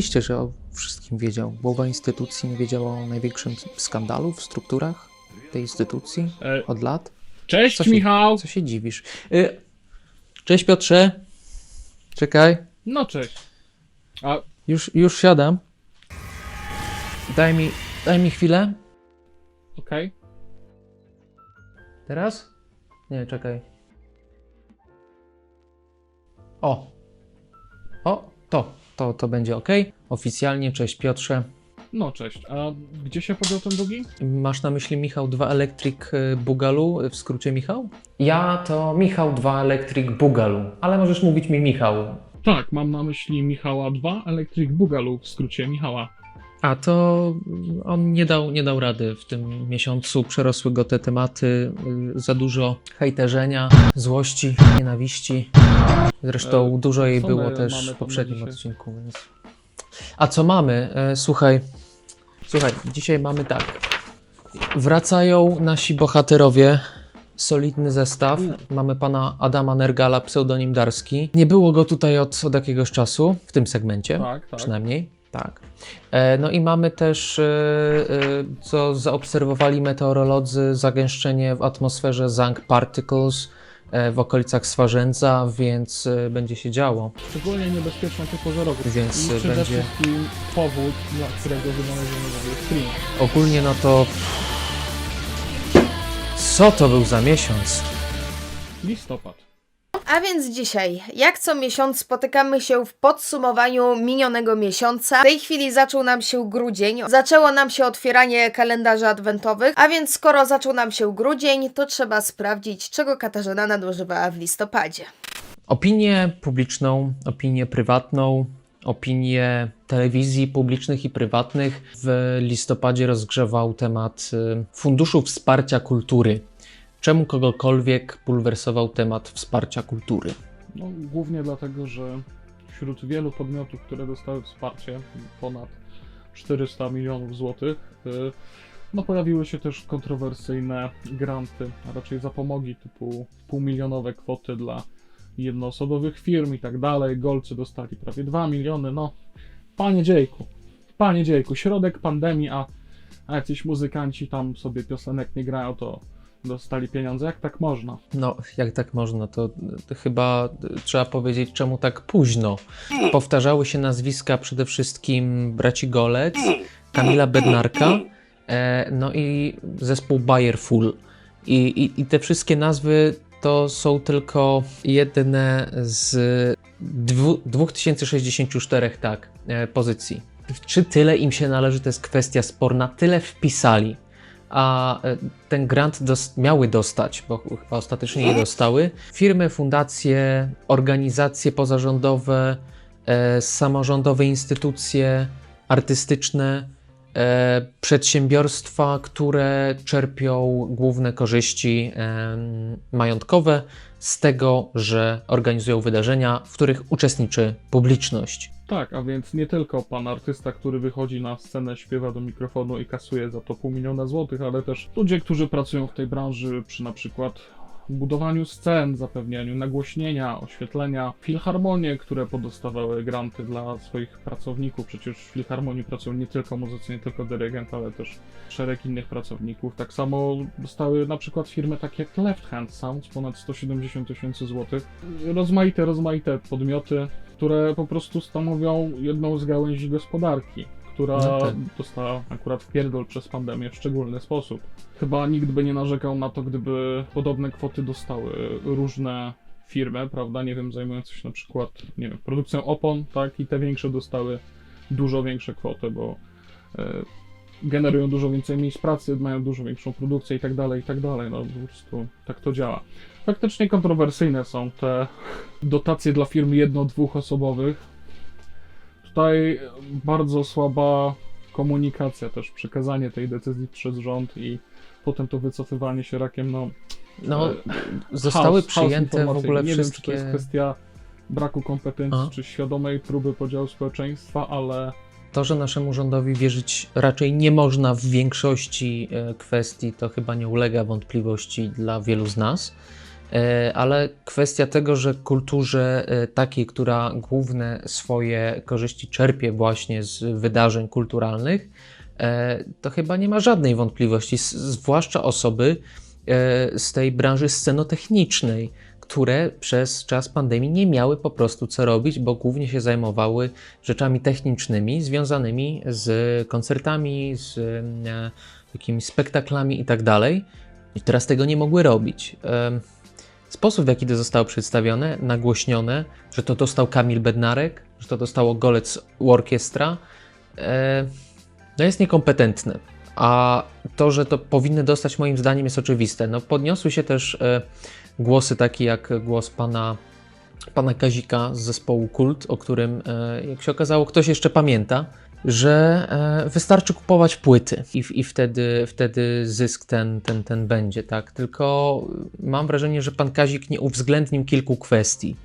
oczywiście, że o wszystkim wiedział. Głowa instytucji nie wiedziała o największym skandalu w strukturach tej instytucji E, od lat. cześć, Co się- Michał! Co się dziwisz? Y, Cześć Piotrze. Czekaj. No cześć. A Już, już siadam. Daj mi, daj mi chwilę. okej. Teraz? Nie, czekaj. O, to, to, będzie ok. Oficjalnie, cześć Piotrze. No cześć. A gdzie się podział ten drugi? Masz na myśli Michał 2 Electric y, Bugalu, w skrócie Michał? Ja to Michał 2 Electric Bugalu, ale możesz mówić mi Michał. Tak, mam na myśli Michała 2, Electric Boogaloo, w skrócie Michała. A to on nie dał, nie dał rady w tym miesiącu. Przerosły go te tematy, y, za dużo hejterzenia, złości, nienawiści. Zresztą E, dużo jej było też w poprzednim odcinku. Więc... A co mamy? E, słuchaj, słuchaj, dzisiaj mamy tak. Wracają nasi bohaterowie. Solidny zestaw. Mamy pana Adama Nergala, pseudonim Darski. Nie było go tutaj od, od jakiegoś czasu, w tym segmencie Tak, tak. przynajmniej. Tak. E, No i mamy też, co zaobserwowali meteorolodzy, zagęszczenie w atmosferze Zank Particles w okolicach Swarzędza, więc e, będzie się działo. Szczególnie niebezpieczne te porze roku. Więc, I e, przede będzie- wszystkim powód, dla którego wynaleźliśmy sobie stream. Ogólnie no to... Co to był za miesiąc? Listopad. A więc dzisiaj, jak co miesiąc, spotykamy się w podsumowaniu minionego miesiąca. W tej chwili zaczął nam się grudzień, zaczęło nam się otwieranie kalendarzy adwentowych, a więc skoro zaczął nam się grudzień, to trzeba sprawdzić, czego Katarzyna nadużywała w listopadzie. Opinię publiczną, opinię prywatną, opinię telewizji publicznych i prywatnych w listopadzie rozgrzewał temat y, Funduszu Wsparcia Kultury. Czemu kogokolwiek bulwersował temat wsparcia kultury? No, głównie dlatego, że wśród wielu podmiotów, które dostały wsparcie, ponad 400 milionów złotych, y, no pojawiły się też kontrowersyjne granty, a raczej zapomogi typu półmilionowe kwoty dla jednoosobowych firm i tak dalej. Golcy dostali prawie 2 miliony. No, panie dziejku, panie dziejku, środek pandemii, a, a jacyś muzykanci tam sobie piosenek nie grają, to dostali pieniądze. Jak tak można? No, jak tak można, to chyba trzeba powiedzieć, czemu tak późno. Powtarzały się nazwiska przede wszystkim braci Golec, Kamila Bednarka, e, no i zespół Bayerful. I, i, I te wszystkie nazwy to są tylko jedne z dwu, 2064 tak, e, pozycji. Czy tyle im się należy, to jest kwestia sporna. Tyle wpisali, a e, ten grant dos miały dostać, bo chyba ostatecznie nie dostały. Firmy, fundacje, organizacje pozarządowe, e, samorządowe instytucje artystyczne, e, przedsiębiorstwa, które czerpią główne korzyści em, majątkowe z tego, że organizują wydarzenia, w których uczestniczy publiczność. Tak, a więc nie tylko pan artysta, który wychodzi na scenę, śpiewa do mikrofonu i kasuje za to pół miliona złotych, ale też ludzie, którzy pracują w tej branży przy na przykład budowaniu scen, zapewnianiu nagłośnienia, oświetlenia, filharmonie, które podostawały granty dla swoich pracowników. Przecież w filharmonii pracują nie tylko muzycy, nie tylko dyrygent, ale też szereg innych pracowników. Tak samo dostały na przykład firmy takie jak Left Hand Sounds, ponad 170 tysięcy złotych. Rozmaite, rozmaite podmioty, które po prostu stanowią jedną z gałęzi gospodarki, która No tak. dostała akurat wpierdol przez pandemię w szczególny sposób. Chyba nikt by nie narzekał na to, gdyby podobne kwoty dostały różne firmy, prawda, nie wiem, zajmujące się na przykład, nie wiem, produkcją opon, tak, i te większe dostały dużo większe kwoty, bo e, generują dużo więcej miejsc pracy, mają dużo większą produkcję i tak dalej, i tak dalej, no po prostu tak to działa. Faktycznie kontrowersyjne są te dotacje dla firm jedno-, dwuosobowych. Tutaj bardzo słaba komunikacja też, przekazanie tej decyzji przez rząd i potem to wycofywanie się rakiem, no... No, e, zostały chaos- chaos przyjęte w ogóle Nie wszystkie... wiem, czy to jest kwestia braku kompetencji, A? czy świadomej próby podziału społeczeństwa, ale To, że naszemu rządowi wierzyć raczej nie można w większości e, kwestii, to chyba nie ulega wątpliwości dla wielu z nas. E, ale kwestia tego, że kulturze e, takiej, która główne swoje korzyści czerpie właśnie z wydarzeń kulturalnych, e, to chyba nie ma żadnej wątpliwości, zwłaszcza osoby z tej branży scenotechnicznej, które przez czas pandemii nie miały po prostu co robić, bo głównie się zajmowały rzeczami technicznymi związanymi z koncertami, z jakimiś spektaklami i tak. I teraz tego nie mogły robić. Sposób, w jaki to zostało przedstawione, nagłośnione, że to dostał Kamil Bednarek, że to dostało Golec Orkiestra, e, no jest niekompetentne. A to, że to powinny dostać, moim zdaniem, jest oczywiste. No, podniosły się też e, głosy takie jak głos pana, pana Kazika z zespołu Kult, o którym, e, jak się okazało, ktoś jeszcze pamięta, że e, wystarczy kupować płyty i, i wtedy, wtedy zysk ten, ten, ten będzie, tak? Tylko mam wrażenie, że pan Kazik nie uwzględnił kilku kwestii.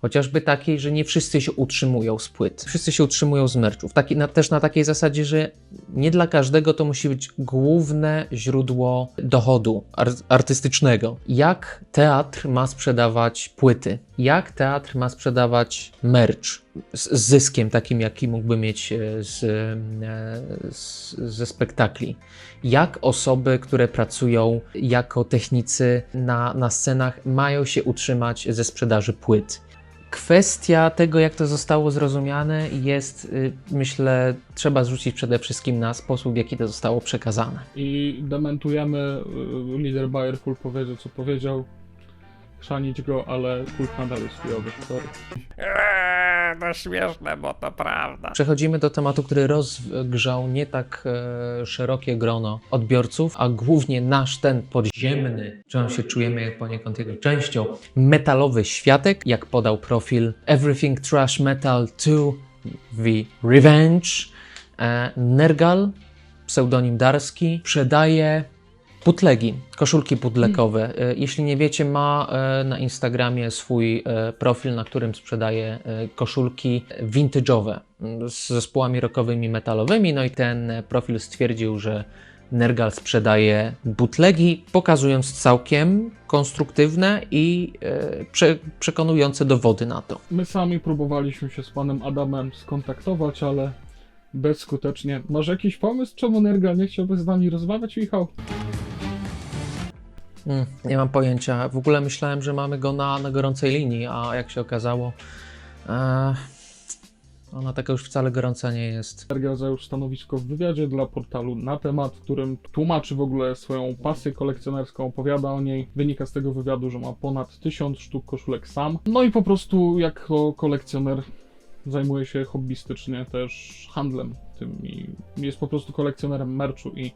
Chociażby takiej, że nie wszyscy się utrzymują z płyt. Wszyscy się utrzymują z merchów. Taki, na, też na takiej zasadzie, że nie dla każdego to musi być główne źródło dochodu ar, artystycznego. Jak teatr ma sprzedawać płyty? Jak teatr ma sprzedawać merch z, zyskiem takim, jaki mógłby mieć e, z, e, z, ze spektakli? Jak osoby, które pracują jako technicy na, na scenach, mają się utrzymać ze sprzedaży płyt? Kwestia tego, jak to zostało zrozumiane, jest, y, myślę, trzeba zwrócić przede wszystkim na sposób, w jaki to zostało przekazane. I dementujemy, y, lider Bayerful powiedział co powiedział, chrzanić go, ale kult nadal jest chujowy, sorry. Eee, to śmieszne, bo to prawda. Przechodzimy do tematu, który rozgrzał nie tak e, szerokie grono odbiorców, a głównie nasz ten podziemny, czym się czujemy jak poniekąd jego częścią, metalowy światek, jak podał profil Everything Trash Metal 2 The Revenge. E, Nergal, pseudonim Darski, sprzedaje Butlegi, koszulki budlekowe. E, Jeśli nie wiecie, ma e, na Instagramie swój e, profil, na którym sprzedaje koszulki vintage'owe z zespołami rockowymi, metalowymi. No i ten profil stwierdził, że Nergal sprzedaje butlegi, pokazując całkiem konstruktywne i prze, przekonujące dowody na to. My sami próbowaliśmy się z panem Adamem skontaktować, ale bezskutecznie. Masz jakiś pomysł, czemu Nergal nie chciałby z nami rozmawiać, Michał? Mm, nie mam pojęcia. W ogóle myślałem, że mamy go na, na gorącej linii, a jak się okazało, e, ona taka już wcale gorąca nie jest. Nergal zajął stanowisko w wywiadzie dla portalu na temat, w którym tłumaczy w ogóle swoją pasję kolekcjonerską, opowiada o niej. Wynika z tego wywiadu, że ma ponad 1000 sztuk koszulek sam. No i po prostu jako kolekcjoner zajmuje się hobbystycznie też handlem tym i jest po prostu kolekcjonerem merchu i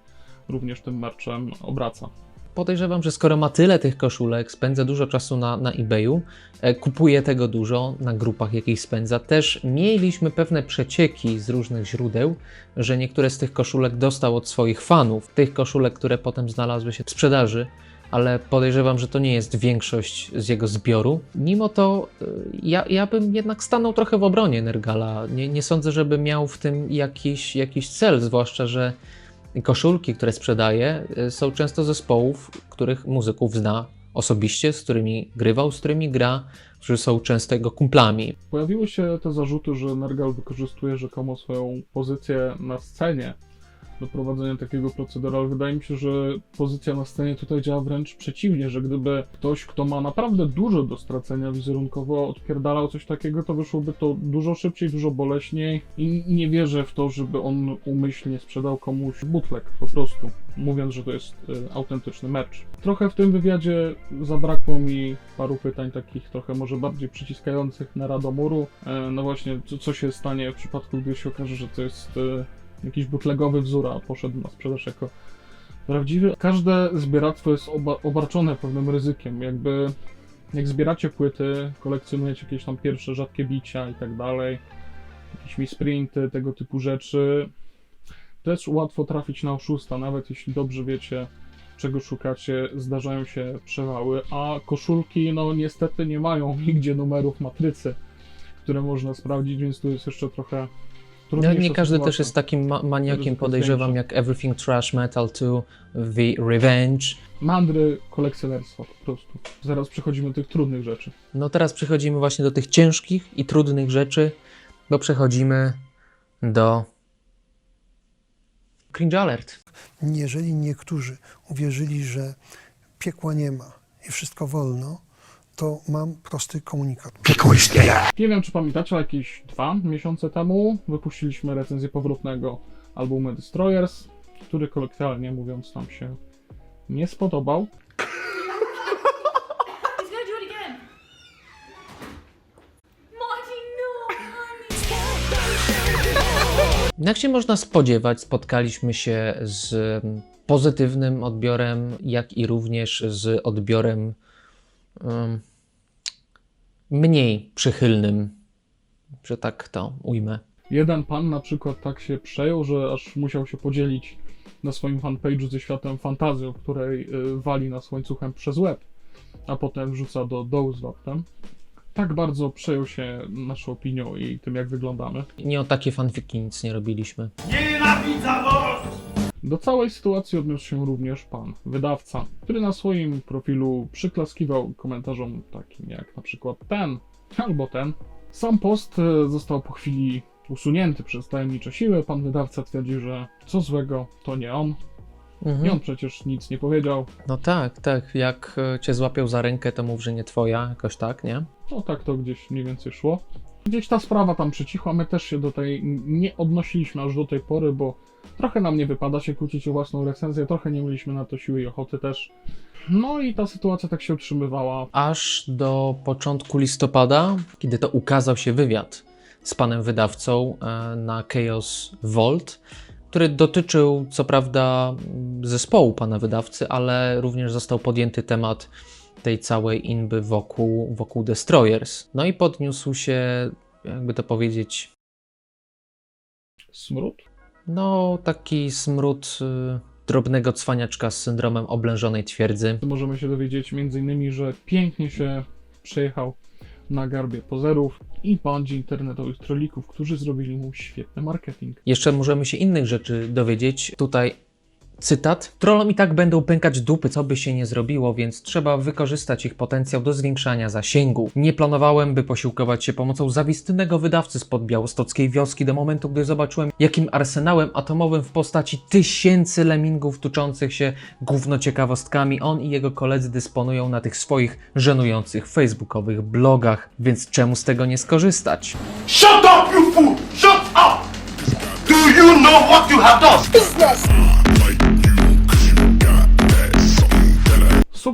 również tym merchem obraca. Podejrzewam, że skoro ma tyle tych koszulek, spędza dużo czasu na, na eBayu, e, kupuje tego dużo, na grupach jakich spędza, też mieliśmy pewne przecieki z różnych źródeł, że niektóre z tych koszulek dostał od swoich fanów. Tych koszulek, które potem znalazły się w sprzedaży, ale podejrzewam, że to nie jest większość z jego zbioru. Mimo to e, ja, ja bym jednak stanął trochę w obronie Nergala. Nie, nie sądzę, żeby miał w tym jakiś, jakiś cel, zwłaszcza, że koszulki, które sprzedaje, y, są często zespołów, których muzyków zna osobiście, z którymi grywał, z którymi gra, którzy są często jego kumplami. Pojawiły się te zarzuty, że Nergal wykorzystuje rzekomo swoją pozycję na scenie do prowadzenia takiego procederu, ale wydaje mi się, że pozycja na scenie tutaj działa wręcz przeciwnie, że gdyby ktoś, kto ma naprawdę dużo do stracenia wizerunkowo, odpierdalał coś takiego, to wyszłoby to dużo szybciej, dużo boleśniej i nie wierzę w to, żeby on umyślnie sprzedał komuś butlek po prostu, mówiąc, że to jest y, autentyczny merch. Trochę w tym wywiadzie zabrakło mi paru pytań takich trochę może bardziej przyciskających na Radomuru. E, no właśnie, co, co się stanie w przypadku, gdy się okaże, że to jest e, jakiś butlegowy wzór, poszedł na sprzedaż jako prawdziwy. Każde zbieractwo jest oba, obarczone pewnym ryzykiem. Jakby jak zbieracie płyty, kolekcjonujecie jakieś tam pierwsze rzadkie bicia i tak dalej, jakieś misprinty, tego typu rzeczy, też łatwo trafić na oszusta, nawet jeśli dobrze wiecie, czego szukacie, zdarzają się przewały, a koszulki, no niestety nie mają nigdzie numerów matrycy, które można sprawdzić, więc tu jest jeszcze trochę No, nie każdy sytuacja. też jest takim ma- maniakiem, podejrzewam, jak Everything Trash Metal 2, The Revenge. Mandry kolekcjonerstwa po prostu. Zaraz przechodzimy do tych trudnych rzeczy. No teraz przechodzimy właśnie do tych ciężkich i trudnych rzeczy, bo przechodzimy do Cringe Alert. Jeżeli niektórzy uwierzyli, że piekła nie ma i wszystko wolno, to mam prosty komunikat. Nie wiem, czy pamiętacie, ale jakieś dwa miesiące temu wypuściliśmy recenzję powrotnego albumu Destroyers, który kolokwialnie mówiąc nam się nie spodobał. No. Jak się można spodziewać, spotkaliśmy się z mm, pozytywnym odbiorem, jak i również z odbiorem um, mniej przychylnym, że tak to ujmę. Jeden pan na przykład tak się przejął, że aż musiał się podzielić na swoim fanpage'u ze światem fantazją, w której y, wali nas łańcuchem przez łeb, a potem wrzuca do dołu z loftem. Tak bardzo przejął się naszą opinią i tym, jak wyglądamy. Nie o takie fanfiki nic nie robiliśmy. Do całej sytuacji odniósł się również pan wydawca, który na swoim profilu przyklaskiwał komentarzom takim jak na przykład ten albo ten. Sam post e, został po chwili usunięty przez tajemnicze siły. Pan wydawca twierdził, że co złego to nie on. I Mhm. on przecież nic nie powiedział. No tak, tak. Jak e, cię złapią za rękę, to mów, że nie twoja, jakoś tak, nie? No tak to gdzieś mniej więcej szło. Gdzieś ta sprawa tam przycichła, my też się do tej nie odnosiliśmy aż do tej pory, bo trochę nam nie wypada się kłócić o własną recenzję, trochę nie mieliśmy na to siły i ochoty też. No i ta sytuacja tak się utrzymywała. Aż do początku listopada, kiedy to ukazał się wywiad z panem wydawcą e, na Chaos Vault, który dotyczył co prawda zespołu pana wydawcy, ale również został podjęty temat tej całej inby wokół, wokół Destroyers. No i podniósł się, jakby to powiedzieć, Smród? no taki smród y, drobnego cwaniaczka z syndromem oblężonej twierdzy. Możemy się dowiedzieć m.in., że pięknie się przejechał na garbie pozerów i bandzi internetowych trollików, którzy zrobili mu świetny marketing. Jeszcze możemy się innych rzeczy dowiedzieć. Tutaj cytat. Trollom i tak będą pękać dupy, co by się nie zrobiło, więc trzeba wykorzystać ich potencjał do zwiększania zasięgu. Nie planowałem, by posiłkować się pomocą zawistnego wydawcy spod białostockiej wioski do momentu, gdy zobaczyłem, jakim arsenałem atomowym w postaci tysięcy lemmingów tuczących się gówno ciekawostkami on i jego koledzy dysponują na tych swoich żenujących facebookowych blogach, więc czemu z tego nie skorzystać? Shut up, you fool! Shut up! Do you know what you have done?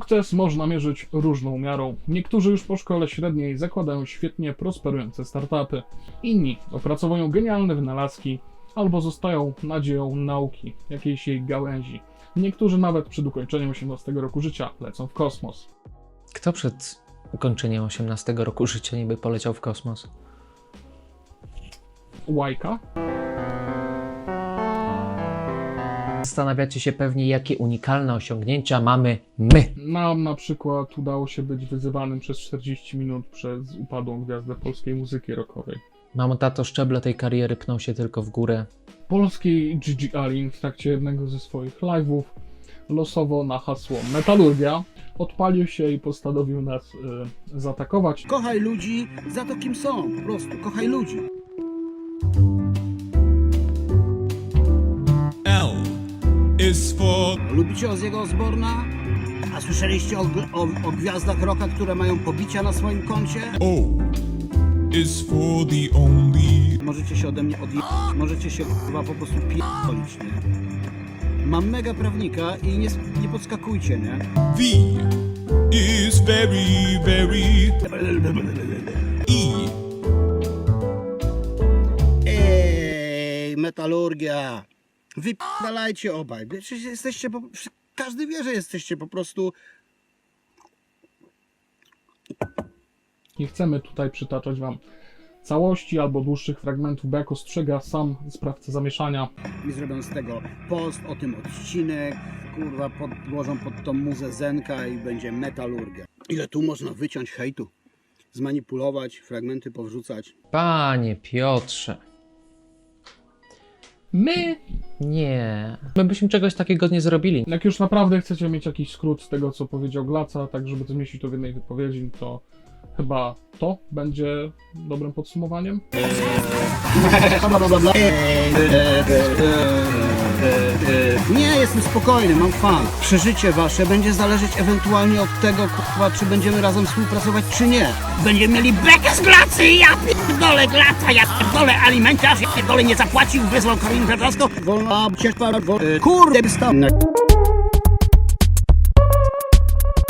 Sukces można mierzyć różną miarą. Niektórzy już po szkole średniej zakładają świetnie prosperujące startupy. Inni opracowują genialne wynalazki albo zostają nadzieją nauki, jakiejś jej gałęzi. Niektórzy nawet przed ukończeniem 18 roku życia lecą w kosmos. Kto przed ukończeniem 18 roku życia niby poleciał w kosmos? Łajka? Zastanawiacie się pewnie, jakie unikalne osiągnięcia mamy my. Nam na przykład udało się być wyzywanym przez 40 minut przez upadłą gwiazdę polskiej muzyki rockowej. Mamo, tato, szczeble tej kariery pną się tylko w górę. Polski Gigi Alin w trakcie jednego ze swoich live'ów losowo na hasło Metalurgia odpalił się i postanowił nas y, zaatakować. Kochaj ludzi za to, kim są. Po prostu, kochaj ludzi. For Lubicie Ozzy'ego Osborna? A słyszeliście o, o, o gwiazdach rocka, które mają pobicia na swoim koncie? O is for the only Możecie się ode mnie odje... Możecie się chyba po prostu pierdolić, nie? Mam mega prawnika i nie, nie podskakujcie, nie? V is very very E Ej, metalurgia! Wypierdalajcie obaj. Przecież jesteście po... Każdy wie, że jesteście po prostu... Nie chcemy tutaj przytaczać wam całości albo dłuższych fragmentów, bo jak ostrzega sam sprawca zamieszania, i zrobią z tego post o tym odcinek, kurwa, podłożą pod tą muzę Zenka i będzie metalurgia. Ile tu można wyciąć hejtu? Zmanipulować, fragmenty powrzucać. Panie Piotrze. My, Nie. My byśmy czegoś takiego nie zrobili. jak już naprawdę chcecie mieć jakiś skrót z tego, co powiedział Glaca, tak żeby zmieścić to w jednej wypowiedzi, to chyba to będzie dobrym podsumowaniem. Nie, jestem spokojny, mam fan. Przeżycie wasze będzie zależeć ewentualnie od tego, kurwa, czy będziemy razem współpracować, czy nie. Będziemy mieli bekę z glacy, ja pierdolę glata, ja pierdolę alimentarz, ja pierdolę nie zapłacił, wyzwał Karolinę Piotrowską. Wolna ciepła, kurde, stał.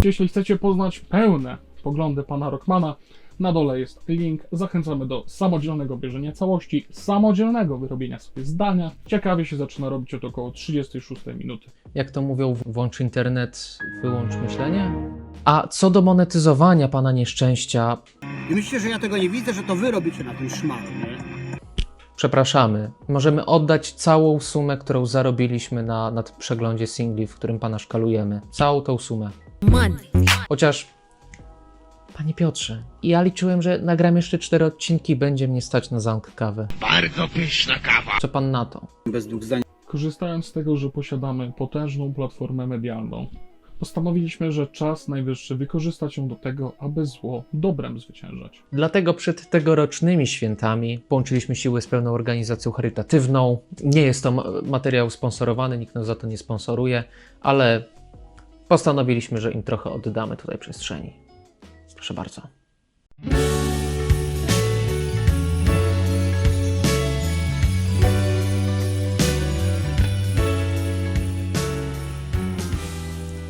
Jeśli chcecie poznać pełne poglądy pana Rockmana, na dole jest link. Zachęcamy do samodzielnego bierzenia całości, samodzielnego wyrobienia sobie zdania. Ciekawie się zaczyna robić od około 36 minuty. Jak to mówią, włącz internet, wyłącz myślenie. A co do monetyzowania pana nieszczęścia, I myślicie, że ja tego nie widzę, że to wy robicie na tym szmalu, nie? przepraszamy, możemy oddać całą sumę, którą zarobiliśmy na, na tym przeglądzie singli, w którym pana szkalujemy. Całą tą sumę. Chociaż, panie Piotrze, ja liczyłem, że nagram jeszcze cztery odcinki będzie mnie stać na zamk kawę. Bardzo pyszna kawa. Co pan na to? Bez dwóch zdań. Korzystając z tego, że posiadamy potężną platformę medialną, postanowiliśmy, że czas najwyższy wykorzystać ją do tego, aby zło dobrem zwyciężać. Dlatego przed tegorocznymi świętami połączyliśmy siły z pewną organizacją charytatywną. Nie jest to ma- materiał sponsorowany, nikt nas za to nie sponsoruje, ale postanowiliśmy, że im trochę oddamy tutaj przestrzeni. Proszę bardzo.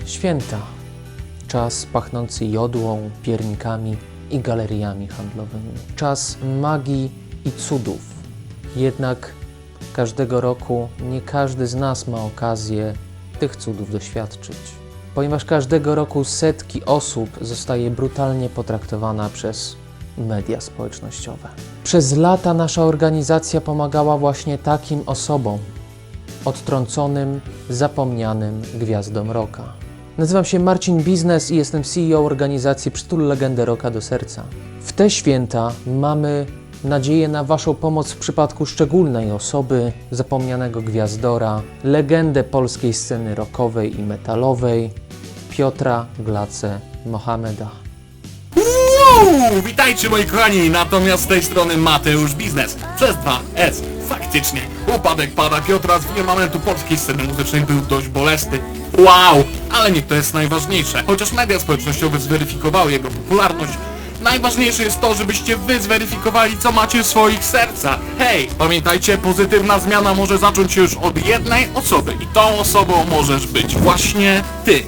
Święta. Czas pachnący jodłą, piernikami i galeriami handlowymi. Czas magii i cudów. Jednak każdego roku nie każdy z nas ma okazję tych cudów doświadczyć. Ponieważ każdego roku setki osób zostaje brutalnie potraktowana przez media społecznościowe. Przez lata nasza organizacja pomagała właśnie takim osobom, odtrąconym, zapomnianym gwiazdom rocka. Nazywam się Marcin Biznes i jestem CEO organizacji Przytul Legendę Rocka do Serca. W te święta mamy nadzieję na Waszą pomoc w przypadku szczególnej osoby, zapomnianego gwiazdora, legendę polskiej sceny rockowej i metalowej, Piotra Glace Mohameda. Uuu, witajcie moi kochani, natomiast z tej strony Mateusz Biznes przez 2S. Faktycznie, upadek pana Piotra z firmamentu polskiej sceny muzycznej był dość bolesny. Wow, ale nie to jest najważniejsze. Chociaż media społecznościowe zweryfikowały jego popularność, najważniejsze jest to, żebyście wy zweryfikowali, co macie w swoich sercach. Hej, pamiętajcie, pozytywna zmiana może zacząć się już od jednej osoby i tą osobą możesz być właśnie ty.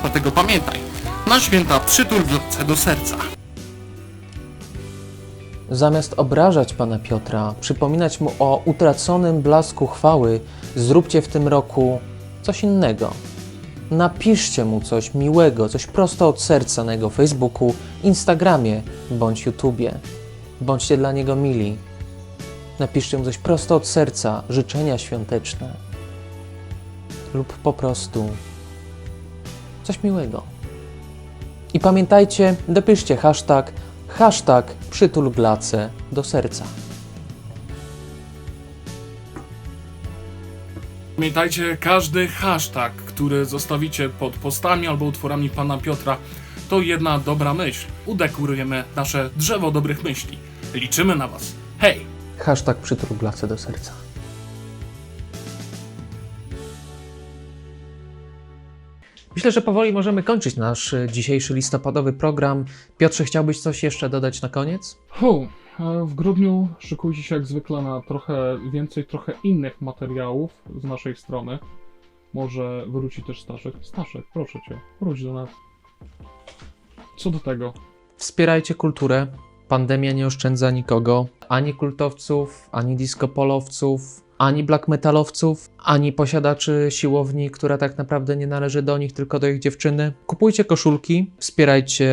Dlatego pamiętaj, na święta przytul do serca. Zamiast obrażać pana Piotra, przypominać mu o utraconym blasku chwały, zróbcie w tym roku coś innego. Napiszcie mu coś miłego, coś prosto od serca na jego Facebooku, Instagramie bądź YouTubie. Bądźcie dla niego mili. Napiszcie mu coś prosto od serca, życzenia świąteczne. Lub po prostu coś miłego. I pamiętajcie, dopiszcie hashtag, hashtag przytul glace do serca. Pamiętajcie, każdy hashtag, który zostawicie pod postami albo utworami pana Piotra, to jedna dobra myśl. Udekorujemy nasze drzewo dobrych myśli. Liczymy na was. Hej! Hashtag przytul do serca. Myślę, że powoli możemy kończyć nasz y, dzisiejszy listopadowy program. Piotrze, chciałbyś coś jeszcze dodać na koniec? Hu, e, w grudniu szykujcie się jak zwykle na trochę więcej, trochę innych materiałów z naszej strony. Może wróci też Staszek. Staszek, proszę cię, wróć do nas. Co do tego, Wspierajcie kulturę. Pandemia nie oszczędza nikogo. Ani kultowców, ani disco-polowców, ani black metalowców, ani posiadaczy siłowni, która tak naprawdę nie należy do nich, tylko do ich dziewczyny. Kupujcie koszulki, wspierajcie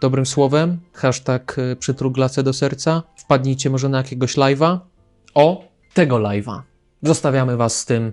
dobrym słowem. Hashtag y, przytruglace do serca. Wpadnijcie może na jakiegoś live'a. O, tego live'a. Zostawiamy was z tym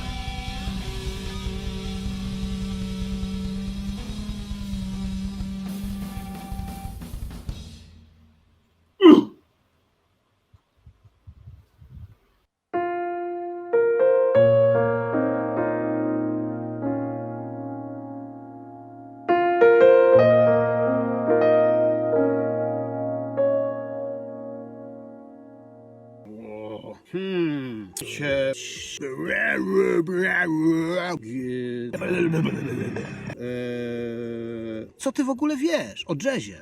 ty w ogóle wiesz o jazzie?